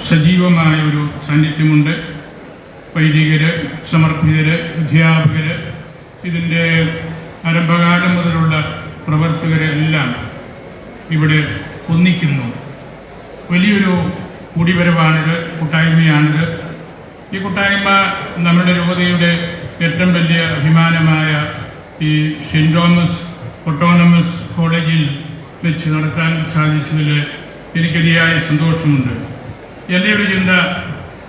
സജീവമായ ഒരു സാന്നിധ്യമുണ്ട്. വൈദികര് സമർപ്പിതര് അധ്യാപകര് ഇതിന്റെ ആരംഭകാലം മുതലുള്ള പ്രവർത്തകരെ എല്ലാം ഇവിടെ ഒന്നിക്കുന്നു. വലിയൊരു കൂടിവരവാണിത് കൂട്ടായ്മയാണിത്. ഈ കൂട്ടായ്മ നമ്മുടെ രൂപതയുടെ ഏറ്റവും വലിയ അഭിമാനമായ ഈ സെന്റ് തോമസ് ഒട്ടോണമസ് കോളേജിൽ വെച്ച് നടത്താൻ സാധിച്ചതിൽ എനിക്കതിയായ സന്തോഷമുണ്ട്. ഒരു ചിന്ത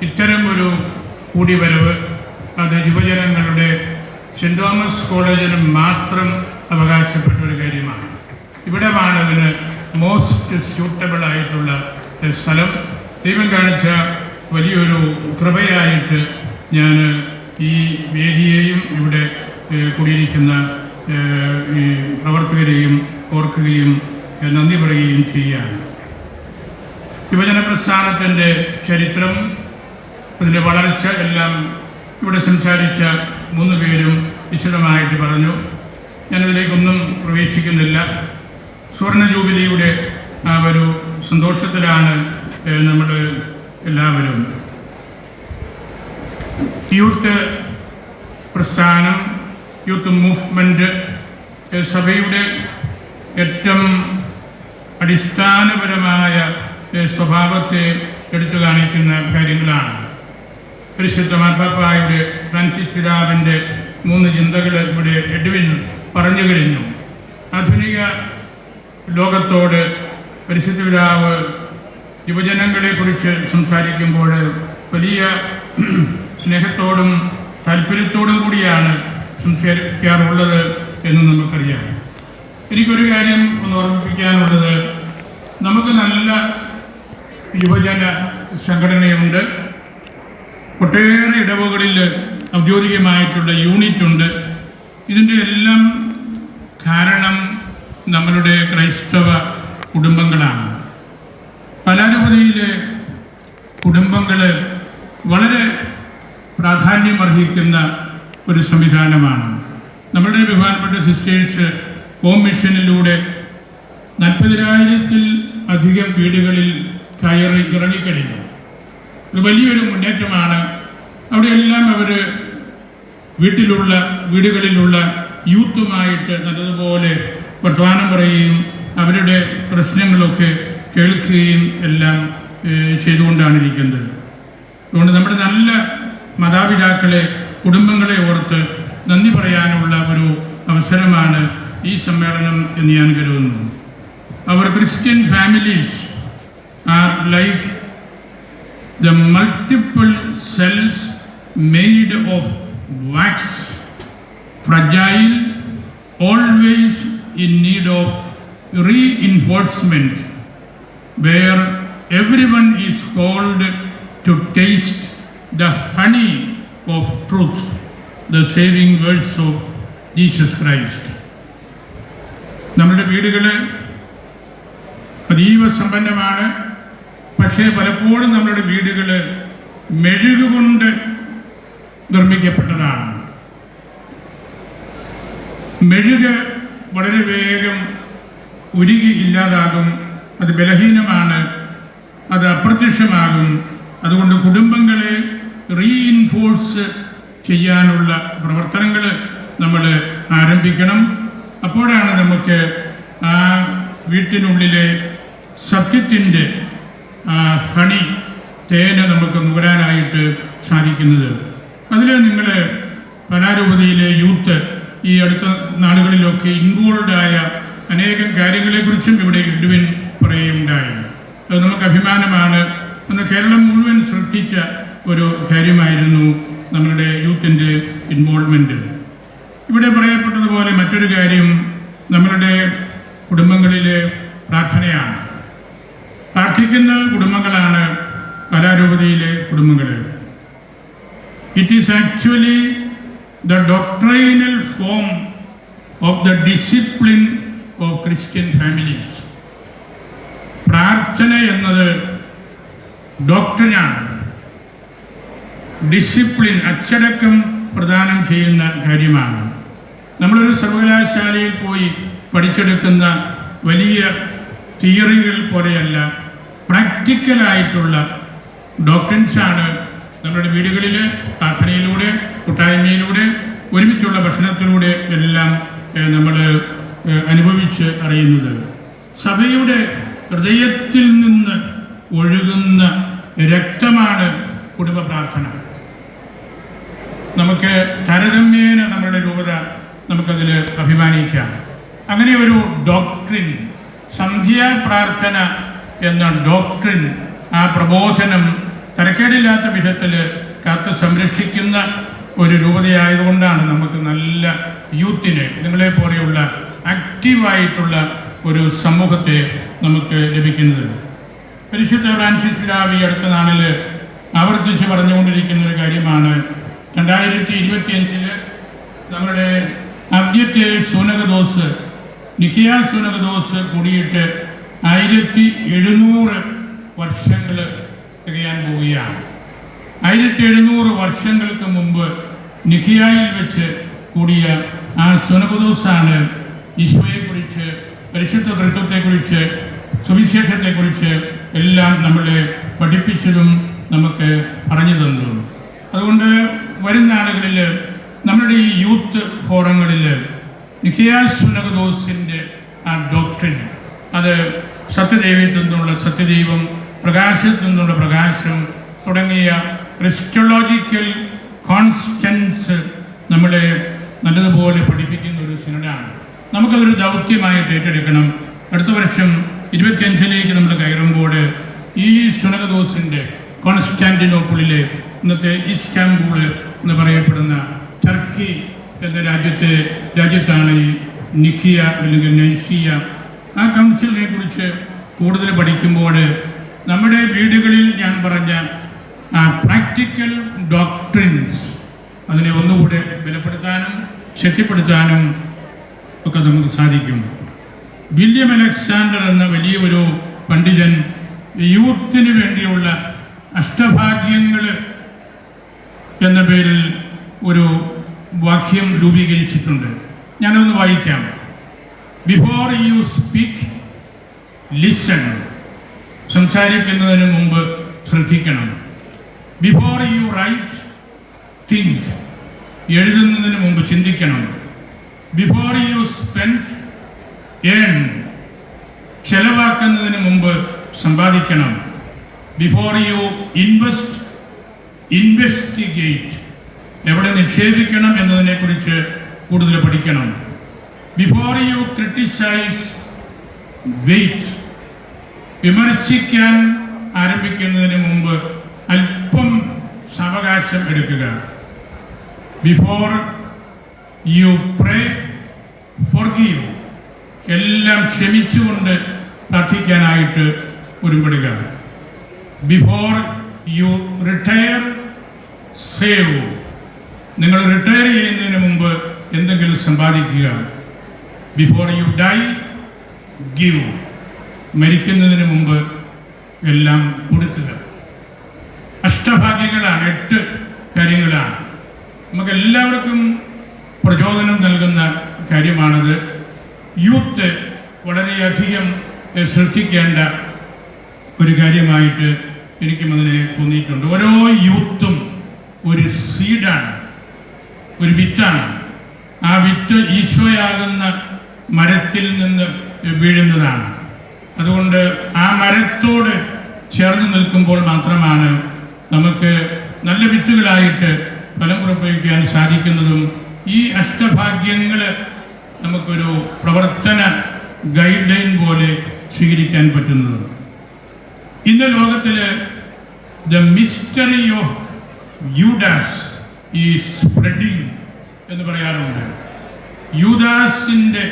ഇത്തരം ഒരു കൂടിവരവ് അത് യുവജനങ്ങളുടെ സെന്റ് തോമസ് കോളേജിന് മാത്രം അവകാശപ്പെട്ട ഒരു കാര്യമാണ്. ഇവിടമാണ് അതിന് മോസ്റ്റ് സ്യൂട്ടബിൾ ആയിട്ടുള്ള സ്ഥലം. ദൈവം കാണിച്ച വലിയൊരു കൃപയായിട്ട് ഞാൻ ഈ വേദിയെയും ഇവിടെ കൂടിയിരിക്കുന്ന ഈ പ്രവർത്തകരെയും ഓർക്കുകയും നന്ദി പറയുകയും ചെയ്യുകയാണ്. യുവജന പ്രസ്ഥാനത്തിന്റെ ചരിത്രം അതിന്റെ വളർച്ച എല്ലാം ഇവിടെ സംസാരിച്ച മൂന്ന് പേരും വിശദമായിട്ട് പറഞ്ഞു. ഞാനതിലേക്കൊന്നും പ്രവേശിക്കുന്നില്ല. സുവർണ ജൂബിലിയുടെ ആ ഒരു സന്തോഷത്തിലാണ് നമ്മൾ എല്ലാവരും. യൂത്ത് പ്രസ്ഥാനം യൂത്ത് മൂവ്മെന്റ് സഭയുടെ ഏറ്റവും അടിസ്ഥാനപരമായ സ്വഭാവത്തെ എടുത്തു കാണിക്കുന്ന കാര്യങ്ങളാണ്. പരിശുദ്ധ മാർപ്പാപ്പായുടെ ഫ്രാൻസിസ് പിതാവിന്റെ മൂന്ന് ചിന്തകൾ ഇവിടെ എഡ്വിൻ പറഞ്ഞു കഴിഞ്ഞു. ആധുനിക ലോകത്തോട് പരിശുദ്ധ പിതാവ് യുവജനങ്ങളെക്കുറിച്ച് സംസാരിക്കുമ്പോൾ വലിയ സ്നേഹത്തോടും താല്പര്യത്തോടും കൂടിയാണ് സംസാരിക്കാറുള്ളത് എന്ന് നമുക്കറിയാം. എനിക്കൊരു കാര്യം ഒന്ന് ഓർമ്മിപ്പിക്കാനുള്ളത്. നമുക്ക് നല്ല യുവജന സംഘടനയുണ്ട്. ഒട്ടേറെ ഇടവുകളിൽ ഔദ്യോഗികമായിട്ടുള്ള യൂണിറ്റ് ഉണ്ട്. ഇതിന്റെ എല്ലാം കാരണം നമ്മളുടെ ക്രൈസ്തവ കുടുംബങ്ങളാണ്. പലാരൂപതയിലെ കുടുംബങ്ങൾ വളരെ പ്രാധാന്യം പ്രാധാന്യമർഹിക്കുന്ന ഒരു സംവിധാനമാണ്. നമ്മുടെ ബഹുമാനപ്പെട്ട സിസ്റ്റേഴ്സ് ഹോം മിഷനിലൂടെ നാൽപ്പതിനായിരത്തിൽ അധികം വീടുകളിൽ കയറി ഇറങ്ങിക്കഴിഞ്ഞു. ഇത് വലിയൊരു മുന്നേറ്റമാണ്. അവിടെയെല്ലാം അവർ വീട്ടിലുള്ള വീടുകളിലുള്ള യൂത്തുമായിട്ട് നല്ലതുപോലെ വർത്തമാനം പറയുകയും അവരുടെ പ്രശ്നങ്ങളൊക്കെ കേൾക്കുകയും എല്ലാം ചെയ്തുകൊണ്ടാണ് ഇരിക്കുന്നത്. അതുകൊണ്ട് നമ്മുടെ നല്ല മാതാപിതാക്കളെ കുടുംബങ്ങളെ ഓർത്ത് നന്ദി പറയാനുള്ള ഒരു അവസരമാണ് ഈ സമ്മേളനം എന്ന് ഞാൻ കരുതുന്നു. അവർ Christian families are like the multiple cells made of wax, fragile, always in need of reinforcement, where everyone is called to taste the honey of truth, the saving words of Jesus Christ. നമ്മുടെ വീടുകൾ അതീവ സമ്പന്നമാണ് പക്ഷേ പലപ്പോഴും നമ്മുടെ വീടുകൾ മെഴുകുകൊണ്ട് നിർമ്മിക്കപ്പെട്ടതാണ്. മെഴുക് വളരെ വേഗം ഉരുകി ഇല്ലാതാകും അത് ബലഹീനമാണ് അത് അപ്രത്യക്ഷമാകും. അതുകൊണ്ട് കുടുംബങ്ങളെ റീഇൻഫോഴ്സ് ചെയ്യാനുള്ള പ്രവർത്തനങ്ങൾ നമ്മൾ ആരംഭിക്കണം. അപ്പോഴാണ് നമുക്ക് ആ വീട്ടിനുള്ളിലെ സത്യത്തിന്റെ ഹണി തേന് നമുക്ക് നുകരാനായിട്ട് സാധിക്കുന്നത്. അതിൽ നിങ്ങൾ കലാരൂപതയിലെ യൂത്ത് ഈ അടുത്ത നാടുകളിലൊക്കെ ഇൻവോൾഡായ അനേകം കാര്യങ്ങളെക്കുറിച്ചും ഇവിടെ ഇടുവിൻ പറയുകയുണ്ടായി. അത് നമുക്ക് അഭിമാനമാണ്. അന്ന് കേരളം മുഴുവൻ ശ്രദ്ധിച്ച ഒരു കാര്യമായിരുന്നു നമ്മളുടെ യൂത്തിന്റെ ഇൻവോൾവ്മെന്റ് ഇവിടെ പറയപ്പെട്ടതുപോലെ മറ്റൊരു കാര്യം നമ്മളുടെ കുടുംബങ്ങളിലെ പ്രാർത്ഥനയാണ്. പ്രാർത്ഥിക്കുന്ന കുടുംബങ്ങളാണ് കലാരൂപതയിലെ കുടുംബങ്ങൾ it is actually the doctrinal form of the discipline of Christian families പ്രാർത്ഥന എന്നത് ഡോക്ടറിനാണ് ഡിസിപ്ലിൻ അച്ചടക്കം പ്രദാനം ചെയ്യുന്ന കാര്യമാണ്. നമ്മളൊരു സർവകലാശാലയിൽ പോയി പഠിച്ചെടുക്കുന്ന വലിയ തിയറികൾ പോലെയല്ല പ്രാക്ടിക്കലായിട്ടുള്ള ഡോക്ടൻസാണ് നമ്മുടെ വീടുകളിൽ പ്രാർത്ഥനയിലൂടെ കൂട്ടായ്മയിലൂടെ ഒരുമിച്ചുള്ള ഭക്ഷണത്തിലൂടെ എല്ലാം നമ്മൾ അനുഭവിച്ച് അറിയുന്നത്. സഭയുടെ ഹൃദയത്തിൽ നിന്ന് ഒഴുകുന്ന രക്തമാണ് കുടുംബ പ്രാർത്ഥന. നമുക്ക് താരതമ്യേന നമ്മുടെ രൂപത നമുക്കതിൽ അഭിമാനിക്കാം. അങ്ങനെ ഒരു ഡോക്ട്രിൻ സന്ധ്യാ പ്രാർത്ഥന എന്ന ഡോക്ട്രിൻ ആ പ്രബോധനം തരക്കേടില്ലാത്ത വിധത്തിൽ കാത്തു സംരക്ഷിക്കുന്ന ഒരു രൂപതയായതുകൊണ്ടാണ് നമുക്ക് നല്ല യൂത്തിനെ നിങ്ങളെ പോലെയുള്ള ആക്റ്റീവായിട്ടുള്ള ഒരു സമൂഹത്തെ നമുക്ക് ലഭിക്കുന്നത്. പരിശുദ്ധ ഫ്രാൻസിസ് ഈ അടുത്ത നാളിൽ ആവർത്തിച്ച് പറഞ്ഞുകൊണ്ടിരിക്കുന്ന ഒരു കാര്യമാണ്. രണ്ടായിരത്തി ഇരുപത്തിയഞ്ചിൽ നമ്മുടെ ആദ്യത്തെ സൂനകദോസ് നിക്കിയ സൂനകദോസ് കൂടിയിട്ട് ആയിരത്തി എഴുന്നൂറ് വർഷങ്ങൾ തികയാൻ പോവുകയാണ്. ആയിരത്തി എഴുന്നൂറ് വർഷങ്ങൾക്ക് മുമ്പ് നിഖിയായിൽ വെച്ച് കൂടിയ ആ സുനബുദോസാണ് ഈശോയെക്കുറിച്ച് പരിശുദ്ധ തൃത്വത്തെക്കുറിച്ച് സുവിശേഷത്തെക്കുറിച്ച് എല്ലാം നമ്മളെ പഠിപ്പിച്ചതും നമുക്ക് പറഞ്ഞു തന്നതും. അതുകൊണ്ട് വരുന്ന ആളുകളിൽ നമ്മുടെ ഈ യൂത്ത് ഫോറങ്ങളിൽ നിഖിയാ സുനകദോസിന്റെ ആ ഡോക്ടറിൻ അത് സത്യദൈവത്തിൽ നിന്നുള്ള സത്യദൈവം പ്രകാശത്തിൽ നിന്നുള്ള പ്രകാശം തുടങ്ങിയ ക്രിസ്റ്റോളജിക്കൽ കോൺസ്റ്റൻസ് നമ്മളെ നല്ലതുപോലെ പഠിപ്പിക്കുന്ന ഒരു സിനഡാണ് നമുക്കതൊരു ദൗത്യമായി ഏറ്റെടുക്കണം. അടുത്ത വർഷം ഇരുപത്തിയഞ്ചിലേക്ക് നമ്മൾ കയറുമ്പോൾ ഈ സുനകദോസിന്റെ കോൺസ്റ്റാന്റിനോപ്പിളിലെ ഇന്നത്തെ ഇസ്റ്റാംബൂൾ എന്ന് പറയപ്പെടുന്ന ടർക്കി എന്ന രാജ്യത്തെ രാജ്യത്താണ് ഈ നിഖിയ അല്ലെങ്കിൽ നൈസിയ ആ കൗൺസിലിനെ കുറിച്ച് കൂടുതൽ പഠിക്കുമ്പോൾ നമ്മുടെ വീടുകളിൽ ഞാൻ പറഞ്ഞ പ്രാക്ടിക്കൽ ഡോക്ട്രിൻസ് അതിനെ ഒന്നുകൂടെ ബലപ്പെടുത്താനും ശക്തിപ്പെടുത്താനും ഒക്കെ നമുക്ക് സാധിക്കും. വില്യം അലക്സാണ്ടർ എന്ന വലിയ ഒരു പണ്ഡിതൻ യൂത്തിന് വേണ്ടിയുള്ള അഷ്ടഭാഗ്യങ്ങൾ എന്ന പേരിൽ ഒരു വാക്യം രൂപീകരിച്ചിട്ടുണ്ട്. ഞാനൊന്ന് വായിക്കാം. ബിഫോർ യു സ്പീക്ക് ലിസൺ സംസാരിക്കുന്നതിന് മുമ്പ് ശ്രദ്ധിക്കണം. ബിഫോർ യു റൈറ്റ് തിങ്ക് എഴുതുന്നതിന് മുമ്പ് ചിന്തിക്കണം. ബിഫോർ യു സ്പെൻഡ് ഏൺ ചെലവാക്കുന്നതിന് മുമ്പ് സമ്പാദിക്കണം. ബിഫോർ യു ഇൻവെസ്റ്റ് ഇൻവെസ്റ്റിഗേറ്റ് എവിടെ നിക്ഷേപിക്കണം എന്നതിനെക്കുറിച്ച് കൂടുതൽ പഠിക്കണം. ബിഫോർ യു ക്രിട്ടിസൈസ് വെയിറ്റ് വിമർശിക്കാൻ ആരംഭിക്കുന്നതിന് മുമ്പ് അല്പം സാവകാശം എടുക്കുക. Before you pray forgive എല്ലാം ക്ഷമിച്ചുകൊണ്ട് പ്രാർത്ഥിക്കാനായിട്ട് ഒരുപ്പെടുക ബിഫോർ യു റിട്ടയർ സേവ് നിങ്ങൾ റിട്ടയർ ചെയ്യുന്നതിന് മുമ്പ് എന്തെങ്കിലും സമ്പാദിക്കുക. ബിഫോർ യു ഡൈ ഗിവ് മരിക്കുന്നതിന് മുമ്പ് എല്ലാം കൊടുക്കുക. അഷ്ടഭാഗ്യങ്ങളാണ് എട്ട് കാര്യങ്ങളാണ്. നമുക്ക് എല്ലാവർക്കും പ്രചോദനം നൽകുന്ന കാര്യമാണത്. യൂത്ത് വളരെയധികം ശ്രദ്ധിക്കേണ്ട ഒരു കാര്യമായിട്ട് എനിക്കും അതിനെ തോന്നിയിട്ടുണ്ട്. ഓരോ യൂത്തും ഒരു സീഡാണ് ഒരു വിത്താണ്. ആ വിത്ത് ഈശോയാകുന്ന മരത്തിൽ നിന്ന് വീഴുന്നതാണ്. അതുകൊണ്ട് ആ മരത്തോട് ചേർന്ന് നിൽക്കുമ്പോൾ മാത്രമാണ് നമുക്ക് നല്ല വിത്തുകളായിട്ട് ഫലം പുറപ്പെടുവിക്കാൻ സാധിക്കുന്നതും ഈ അഷ്ടഭാഗ്യങ്ങൾ നമുക്കൊരു പ്രവർത്തന ഗൈഡ് ലൈൻ പോലെ സ്വീകരിക്കാൻ പറ്റുന്നതും. ഇന്ന് ലോകത്തിൽ ദ മിസ്റ്ററി ഓഫ് യൂഡാസ് ഈ സ്പ്രെഡിങ് എന്ന് പറയാറുണ്ട്. യൂദാസിന്റെ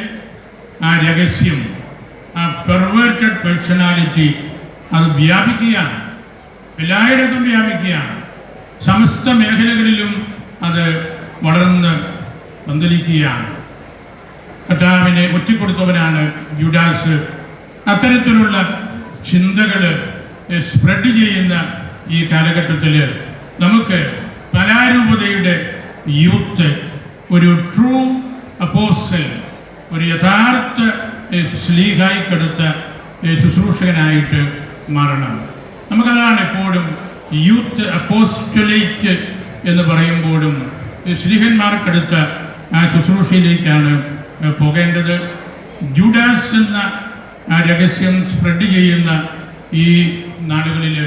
ആ രഹസ്യം ആ പെർവേർട്ടഡ് പേഴ്സണാലിറ്റി അത് വ്യാപിക്കുകയാണ്. എല്ലായിടത്തും വ്യാപിക്കുകയാണ്. സമസ്ത മേഖലകളിലും അത് വളർന്ന് പന്തലിക്കുകയാണ്. കർത്താവിനെ ഒറ്റപ്പെടുത്തവനാണ് ജുഡാസ്. അത്തരത്തിലുള്ള ചിന്തകൾ സ്പ്രെഡ് ചെയ്യുന്ന ഈ കാലഘട്ടത്തിൽ നമുക്ക് കലാരൂപതയുടെ യൂത്ത് ഒരു ട്രൂ അപ്പോസൽ ഒരു യഥാർത്ഥ സ്ലീഹായിക്കെടുത്ത ശുശ്രൂഷകനായിട്ട് മാറണം. നമുക്കതാണ് എപ്പോഴും യൂത്ത് അപ്പോസ്റ്റലേറ്റ് എന്ന് പറയുമ്പോഴും ശ്രീഹന്മാർക്കടുത്ത ആ ശുശ്രൂഷയിലേക്കാണ് പോകേണ്ടത്. ജൂഡാസ് എന്ന ആ രഹസ്യം സ്പ്രെഡ് ചെയ്യുന്ന ഈ നാടുകളിൽ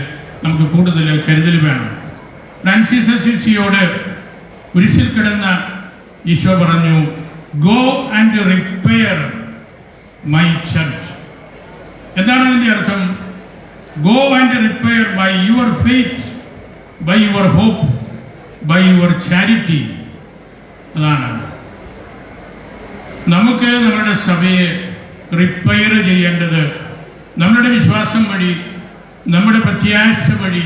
നമുക്ക് കൂടുതൽ കരുതൽ വേണം. ഫ്രാൻസിസ് അസിസിയോട് കുരിശിൽ കിടന്ന ഈശോ പറഞ്ഞു go and repair my church എന്താണ് അതിന്റെ അർത്ഥം? Go and repair by your faith by your hope by your charity അതാണ്. നമുക്ക് നമ്മുടെ സഭയെ റിപ്പയർ ചെയ്യേണ്ടത് നമ്മുടെ വിശ്വാസം വഴി നമ്മുടെ പ്രത്യാശ വഴി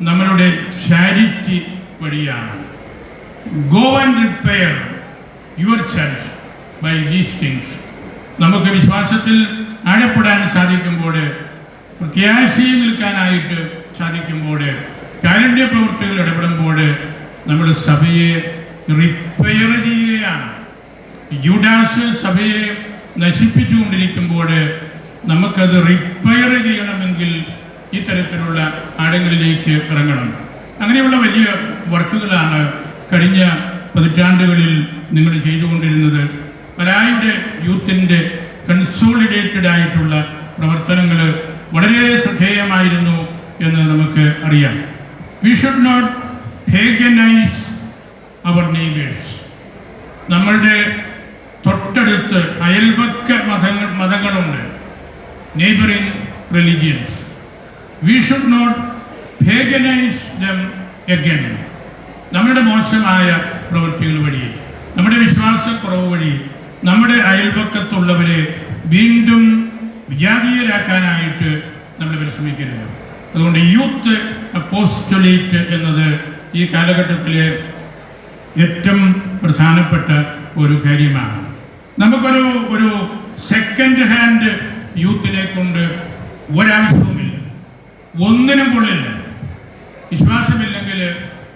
നമ്മളുടെ ചാരിറ്റി വഴിയാണ്. Go and repair your church by these things നമുക്ക് വിശ്വാസത്തിൽ ആഴപ്പെടാൻ സാധിക്കുമ്പോൾ പ്രത്യാശയിൽ നിൽക്കാനായിട്ട് സാധിക്കുമ്പോൾ കാരുണ്യ പ്രവൃത്തികൾ ഇടപെടുമ്പോൾ നമ്മൾ സഭയെ റിപ്പയർ ചെയ്യുകയാണ്. യുഡാസ് സഭയെ നശിപ്പിച്ചുകൊണ്ടിരിക്കുമ്പോൾ നമുക്കത് റിപ്പയർ ചെയ്യണമെങ്കിൽ ഇത്തരത്തിലുള്ള ആഴങ്ങളിലേക്ക് ഇറങ്ങണം. അങ്ങനെയുള്ള വലിയ വർക്കുകളാണ് കഴിഞ്ഞ പതിറ്റാണ്ടുകളിൽ നിങ്ങൾ ചെയ്തുകൊണ്ടിരുന്നത്. പലായുടെ യൂത്തിന്റെ കൺസോളിഡേറ്റഡ് ആയിട്ടുള്ള പ്രവർത്തനങ്ങൾ വളരെ ശ്രദ്ധേയമായിരുന്നു എന്ന് നമുക്ക് അറിയാം. We should not paganize our neighbours നമ്മളുടെ തൊട്ടടുത്ത് അയൽപക്ക മതങ്ങൾ മതങ്ങളുണ്ട്. Neighbouring religions we should not paganize them again നമ്മളുടെ മോശമായ പ്രവൃത്തികൾ വഴി നമ്മുടെ വിശ്വാസക്കുറവ് വഴി നമ്മുടെ അയൽപക്കത്തുള്ളവരെ വീണ്ടും വിജാതീയരാക്കാനായിട്ട് നമ്മൾ പരിശ്രമിക്കരുത്. അതുകൊണ്ട് യൂത്ത് അപ്പോസ്റ്റലേറ്റ് എന്നത് ഈ കാലഘട്ടത്തിലെ ഏറ്റവും പ്രധാനപ്പെട്ട ഒരു കാര്യമാണ്. നമുക്കൊരു ഒരു സെക്കൻഡ് ഹാൻഡ് യൂത്തിനെ കൊണ്ട് ഒരാവശ്യവുമില്ല. ഒന്നിനും കൊള്ളില്ല. വിശ്വാസമില്ലെങ്കിൽ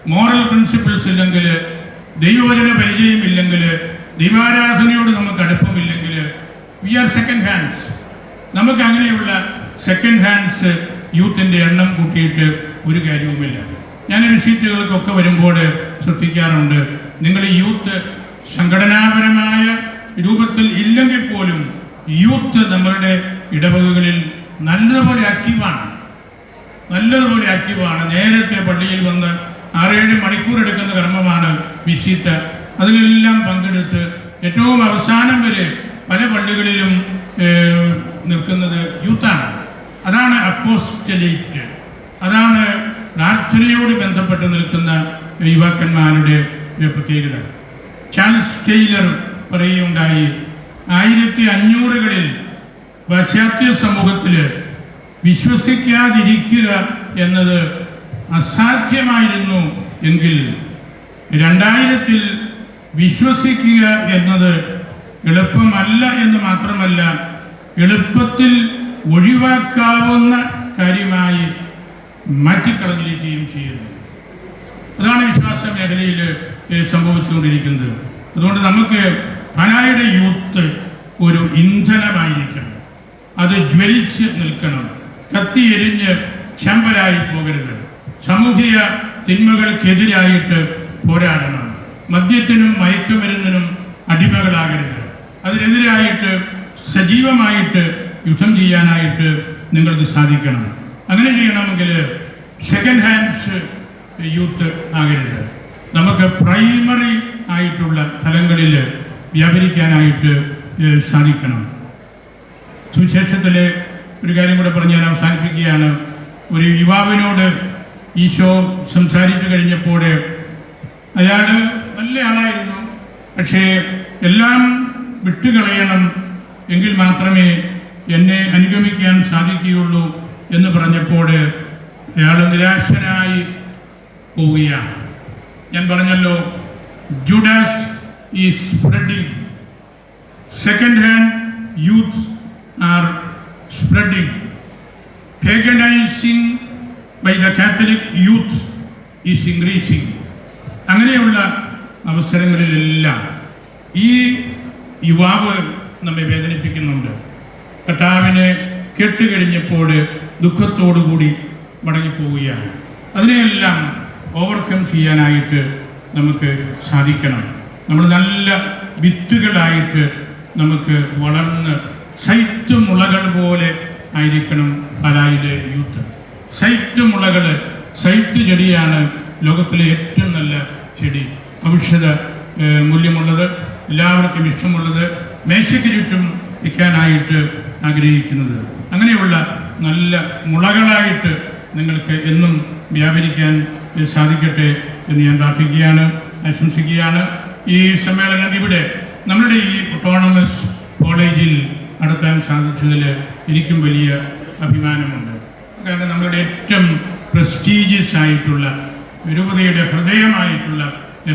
മോറൽ പ്രിൻസിപ്പിൾസ് ഇല്ലെങ്കിൽ ദൈവവചന പരിചയമില്ലെങ്കിൽ ദൈവാരാധനയോട് നമുക്ക് അടുപ്പമില്ലെങ്കിൽ വി ആർ സെക്കൻഡ് ഹാൻഡ്സ് നമുക്ക് അങ്ങനെയുള്ള സെക്കൻഡ് ഹാൻഡ്സ് യൂത്തിന്റെ എണ്ണം കൂട്ടിയിട്ട് ഒരു കാര്യവുമില്ല. ഞാൻ സീറ്റുകൾക്കൊക്കെ വരുമ്പോൾ ശ്രദ്ധിക്കാറുണ്ട്. നിങ്ങൾ യൂത്ത് സംഘടനാപരമായ രൂപത്തിൽ ഇല്ലെങ്കിൽ പോലും യൂത്ത് നമ്മളുടെ ഇടവകകളിൽ നല്ലതുപോലെ ആക്റ്റീവാണ്. നല്ലതുപോലെ ആക്റ്റീവാണ്. നേരത്തെ പള്ളിയിൽ വന്ന് ആറേഴ് മണിക്കൂർ എടുക്കുന്ന കർമ്മമാണ് വിസിറ്റ് അതിലെല്ലാം പങ്കെടുത്ത് ഏറ്റവും അവസാനം വരെ പല പള്ളികളിലും നിൽക്കുന്നത് യൂത്താണ്. അതാണ് അപ്പോസ്റ്റലേറ്റ്. അതാണ് പ്രാർത്ഥനയോട് ബന്ധപ്പെട്ട് നിൽക്കുന്ന യുവാക്കന്മാരുടെ പ്രത്യേകത. ചാൾസ് ടെയ്ലർ പറയുകയുണ്ടായി ആയിരത്തി അഞ്ഞൂറുകളിൽ പാശ്ചാത്യ സമൂഹത്തിൽ വിശ്വസിക്കാതിരിക്കുക എന്നത് അസാധ്യമായിരുന്നു എങ്കിൽ രണ്ടായിരത്തിൽ വിശ്വസിക്കുക എന്നത് എളുപ്പമല്ല എന്ന് മാത്രമല്ല എളുപ്പത്തിൽ ഒഴിവാക്കാവുന്ന കാര്യമായി മാറ്റിക്കളഞ്ഞിരിക്കുകയും ചെയ്യുന്നു. അതാണ് വിശ്വാസ മേഖലയിൽ സംഭവിച്ചുകൊണ്ടിരിക്കുന്നത്. അതുകൊണ്ട് നമുക്ക് പനായുടെ യൂത്ത് ഒരു ഇന്ധനമായിരിക്കണം. അത് ജ്വലിച്ച് നിൽക്കണം. കത്തിയെരിഞ്ഞ് ചമ്പലായി പോകരുത്. സാമൂഹിക തിന്മകൾക്കെതിരായിട്ട് പോരാടണം. മദ്യത്തിനും മയക്കുമരുന്നിനും അടിമകളാകരുത്. അതിനെതിരായിട്ട് സജീവമായിട്ട് യുദ്ധം ചെയ്യാനായിട്ട് നിങ്ങൾക്ക് സാധിക്കണം. അങ്ങനെ ചെയ്യണമെങ്കിൽ സെക്കൻഡ് ഹാൻഡ്സ് യൂത്ത് ആകരുത്. നമുക്ക് പ്രൈമറി ആയിട്ടുള്ള തലങ്ങളിൽ വ്യാപരിക്കാനായിട്ട് സാധിക്കണം. സുവിശേഷത്തിലെ ഒരു കാര്യം കൂടെ പറഞ്ഞ് ഞാൻ അവസാനിപ്പിക്കുകയാണ്. ഒരു യുവാവിനോട് ഈശോ സംസാരിച്ചു കഴിഞ്ഞപ്പോൾ അയാൾ നല്ല ആളായിരുന്നു. പക്ഷേ എല്ലാം വിട്ടുകളയണം എങ്കിൽ മാത്രമേ എന്നെ അനുഗമിക്കാൻ സാധിക്കുകയുള്ളൂ എന്ന് പറഞ്ഞപ്പോൾ അയാൾ നിരാശനായി പോവുകയാണ്. ഞാൻ പറഞ്ഞല്ലോ Judas is spreading. Second hand youths are spreading. paganizing by the catholic youth is increasing അങ്ങനെയുള്ള അവസരങ്ങളിലെല്ലാം ഈ യുവാവ് നമ്മെ വേദനിപ്പിക്കുന്നുണ്ട്. കർത്താവിനെ കേട്ടുകഴിഞ്ഞപ്പോൾ ദുഃഖത്തോടുകൂടി മടങ്ങിപ്പോവുകയാണ്. അതിനെയെല്ലാം ഓവർകം ചെയ്യാനായിട്ട് നമുക്ക് സാധിക്കണം. നമ്മൾ നല്ല വിത്തുകളായിട്ട് നമുക്ക് വളർന്ന് സൈറ്റുമുളകൾ പോലെ ആയിരിക്കണം പലായിലെ യൂത്ത്. സൈറ്റുമുളകൾ സൈറ്റ് ചെടിയാണ് ലോകത്തിലെ ഏറ്റവും നല്ല ചെടി. ഭവിഷ്യത മൂല്യമുള്ളത് എല്ലാവർക്കും ഇഷ്ടമുള്ളത് മേശയ്ക്ക് ചുറ്റും വയ്ക്കാനായിട്ട് ആഗ്രഹിക്കുന്നത്. അങ്ങനെയുള്ള നല്ല മുളകളായിട്ട് നിങ്ങൾക്ക് എന്നും വ്യാപരിക്കാൻ സാധിക്കട്ടെ എന്ന് ഞാൻ പ്രാർത്ഥിക്കുകയാണ് ആശംസിക്കുകയാണ്. ഈ സമ്മേളനം ഇവിടെ നമ്മുടെ ഈ ഓട്ടോണമസ് കോളേജിൽ നടത്താൻ സാധിച്ചതിൽ എനിക്കും വലിയ അഭിമാനമുണ്ട്. കാരണം നമ്മളുടെ ഏറ്റവും പ്രസ്റ്റീജിയസ് ആയിട്ടുള്ള രൂപതയുടെ ഹൃദയമായിട്ടുള്ള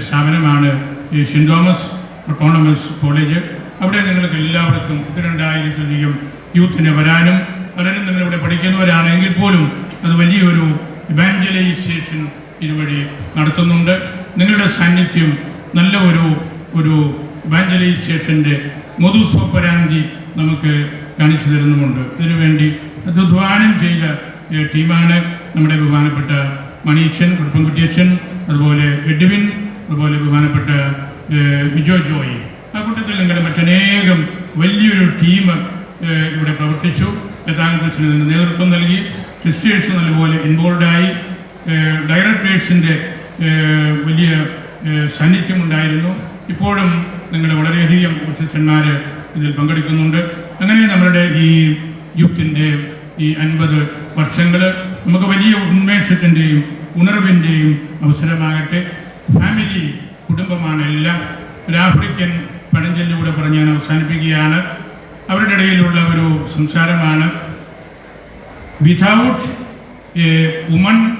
സ്ഥാപനമാണ് ഈ സെന്റ് തോമസ് ഓട്ടോണമസ് കോളേജ്. അവിടെ നിങ്ങൾക്ക് എല്ലാവർക്കും പത്തിരണ്ടായിരത്തിലധികം യൂത്തിന് വരാനും പലരും നിങ്ങളിവിടെ പഠിക്കുന്നവരാണെങ്കിൽ പോലും അത് വലിയൊരു ഇവാഞ്ചലൈസേഷൻ ഇതുവഴി നടത്തുന്നുണ്ട്. നിങ്ങളുടെ സാന്നിധ്യം നല്ല ഒരു ഒരു ഇവാഞ്ചലൈസേഷന്റെ മധുസ്വപരാന്തി നമുക്ക് കാണിച്ചു തരുന്നുമുണ്ട്. ഇതിനുവേണ്ടി അധ്വാനം ചെയ്ത ടീമാണ് നമ്മുടെ ബഹുമാനപ്പെട്ട മണീച്ചൻ കുടുംബൻകുട്ടിയച്ഛൻ അതുപോലെ എഡ്വിൻ അതുപോലെ ബഹുമാനപ്പെട്ട വിജോ ജോയി. ആ കൂട്ടത്തിൽ നിങ്ങളുടെ മറ്റനേകം വലിയൊരു ടീം ഇവിടെ പ്രവർത്തിച്ചു. യഥാനത്തച്ഛന് നേതൃത്വം നൽകി. സിസ്റ്റേഴ്സ് നല്ലപോലെ ഇൻവോൾവായി ഡയറക്ടേഴ്സിന്റെ വലിയ സാന്നിധ്യമുണ്ടായിരുന്നു ഇപ്പോഴും നിങ്ങളുടെ വളരെയധികം അച്ഛന്മാർ ഇതിൽ പങ്കെടുക്കുന്നുണ്ട്. അങ്ങനെ നമ്മളുടെ ഈ യുക്തിന്റെ ഈ അൻപത് വർഷങ്ങൾ നമുക്ക് വലിയ ഉന്മേഷത്തിന്റെയും ഉണർവിന്റെയും അവസരമാകട്ടെ. ഫാമിലി കുടുംബമാണ് എല്ലാം. ഒരു ആഫ്രിക്കൻ പഴഞ്ചൊല്ലിലൂടെ പറഞ്ഞ് ഞാൻ അവസാനിപ്പിക്കുകയാണ്. അവരുടെ ഇടയിലുള്ള ഒരു സംസാരമാണ്. Without a woman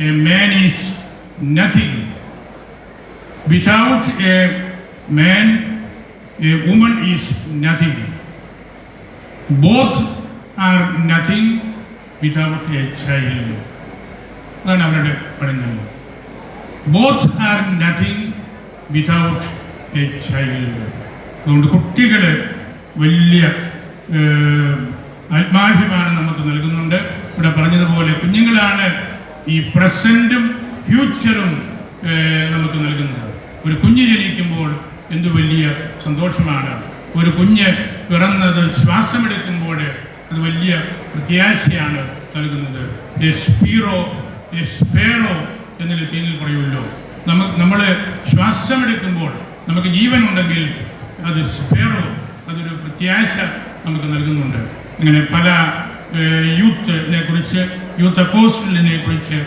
a man is nothing without a man a woman is nothing both are nothing without a അതാണ് അവരുടെ പഠനങ്ങൾ both are nothing without a child അതുകൊണ്ട് കുട്ടികൾ വലിയ ആത്മാഭിമാനം നമുക്ക് നൽകുന്നുണ്ട്. ഇവിടെ പറഞ്ഞതുപോലെ കുഞ്ഞുങ്ങളാണ് ഈ പ്രസന്റും ഫ്യൂച്ചറും നമുക്ക് നൽകുന്നത്. ഒരു കുഞ്ഞ് ജനിക്കുമ്പോൾ എന്തു വലിയ സന്തോഷമാണ്. ഒരു കുഞ്ഞ് പിറന്നത് ശ്വാസമെടുക്കുമ്പോൾ അത് വലിയ പ്രത്യാശയാണ് നൽകുന്നത്. എസ്പീറോ എസ്പേറോ എന്ന് ലത്തീനിൽ പറയുമല്ലോ. നമുക്ക് നമ്മൾ ശ്വാസമെടുക്കുമ്പോൾ നമുക്ക് ജീവൻ ഉണ്ടെങ്കിൽ അത് സ്പേറോ അതൊരു പ്രത്യാശ നമുക്ക് നൽകുന്നുണ്ട്. അങ്ങനെ പല യൂത്തിനെ കുറിച്ച് യൂത്ത് അപ്പോസ്റ്റലിനെ കുറിച്ച്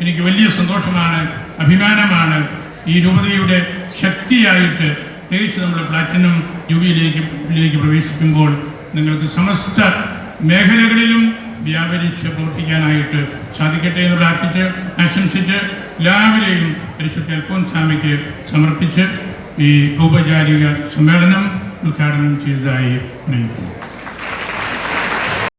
എനിക്ക് വലിയ സന്തോഷമാണ് അഭിമാനമാണ്. ഈ രൂപതയുടെ ശക്തിയായിട്ട് പ്രത്യേകിച്ച് നമ്മൾ പ്ലാറ്റിനം യുവിയിലേക്ക് ലേക്ക് പ്രവേശിക്കുമ്പോൾ നിങ്ങൾക്ക് സമസ്ത മേഖലകളിലും വ്യാപരിച്ച് പ്രവർത്തിക്കാനായിട്ട് സാധിക്കട്ടെ എന്ന് പ്രാർത്ഥിച്ച് ആശംസിച്ച് എല്ലാവരെയും പരിശുദ്ധ അൽഫോൻസാമിക്ക് സമർപ്പിച്ച് ഈ ഔപചാരിക സമ്മേളനം ഉദ്ഘാടനം ചെയ്തതായി അറിയിക്കുന്നു